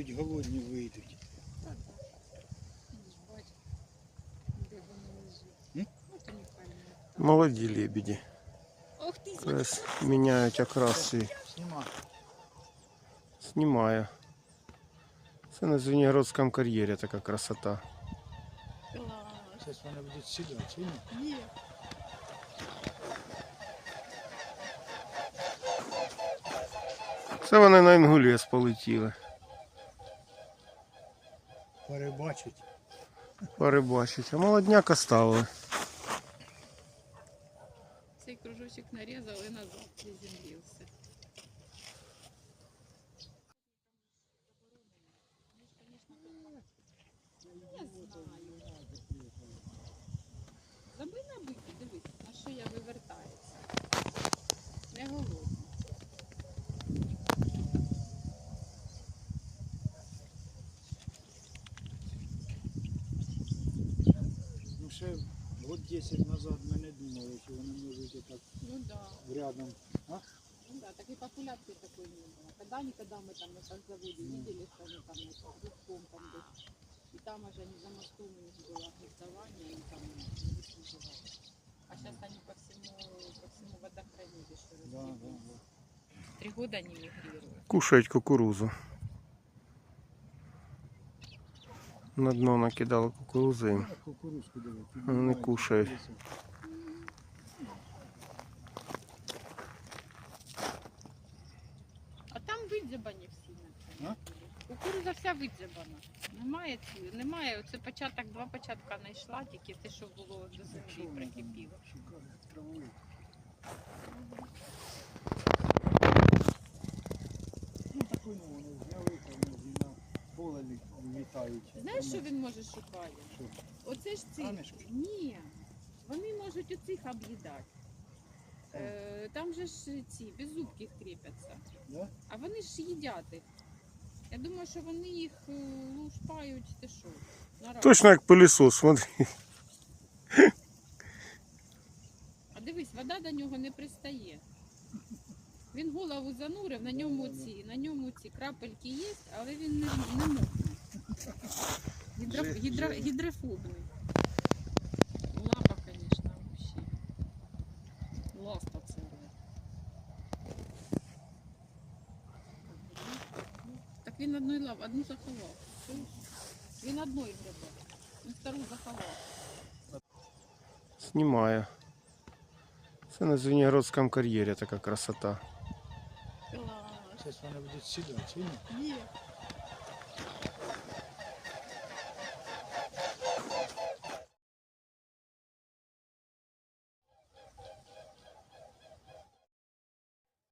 будуть голодні, вийдуть. Молоді лебеді. Ох ти, міняють окрас і Сніма. знімає. Це на Звенигородському кар'єрі така красота. Зараз вони будуть сідати, чи ні? Ні. Це вони на Інгулець полетіли. Перебачить. Порибачить. А молодняк оставили. Цей кружочок нарізали і назад приземлився. Я знаю. Ще год 10 назад ми не думали, що вони можуть отак Ну да. рядом. А? Ну да, такой популяции такой не было. Когда-никогда мы там на заводе видели, что они там это, гудком там были. И там уже они за мостом у них было гнездование, они там выслуживали. А сейчас они по всему, по всему водохранилищу Да, да, да. Три года они мигрируют. Кушають кукурузу. На дно накидали кукурузи піднімають, кушають. А там видзябані всі на. Кукуруза вся видзябана. Немає, ці- немає, оце початок, два початка знайшла, тільки те, що було до землі прикипіло. Знаєш, що він може шукати? Що? Оце ж ці. Камішки? Ні. Вони можуть оцих об'їдати. Е, там же ж ці беззубки кріпяться. Да? А вони ж їдять їх. Я думаю, що вони їх е, лушпають, ти що? на раз. Точно як пилісос, смотри. А дивись, вода до нього не пристає. Він голову занурив, на ньому ці, на ньому ці крапельки є, але він не, не мокне. Гідро, Жи- гідро, жирний. гідрофобний. Лапа, звісно, взагалі. Ласта це. Так він одної лап, одну заховав. Чуєш? Він одної грибе. Він стару заховав. Знімає. Це на Звенигородському кар'єрі така красота. Клас. Зараз вони будуть сідати, чи ні? Ні.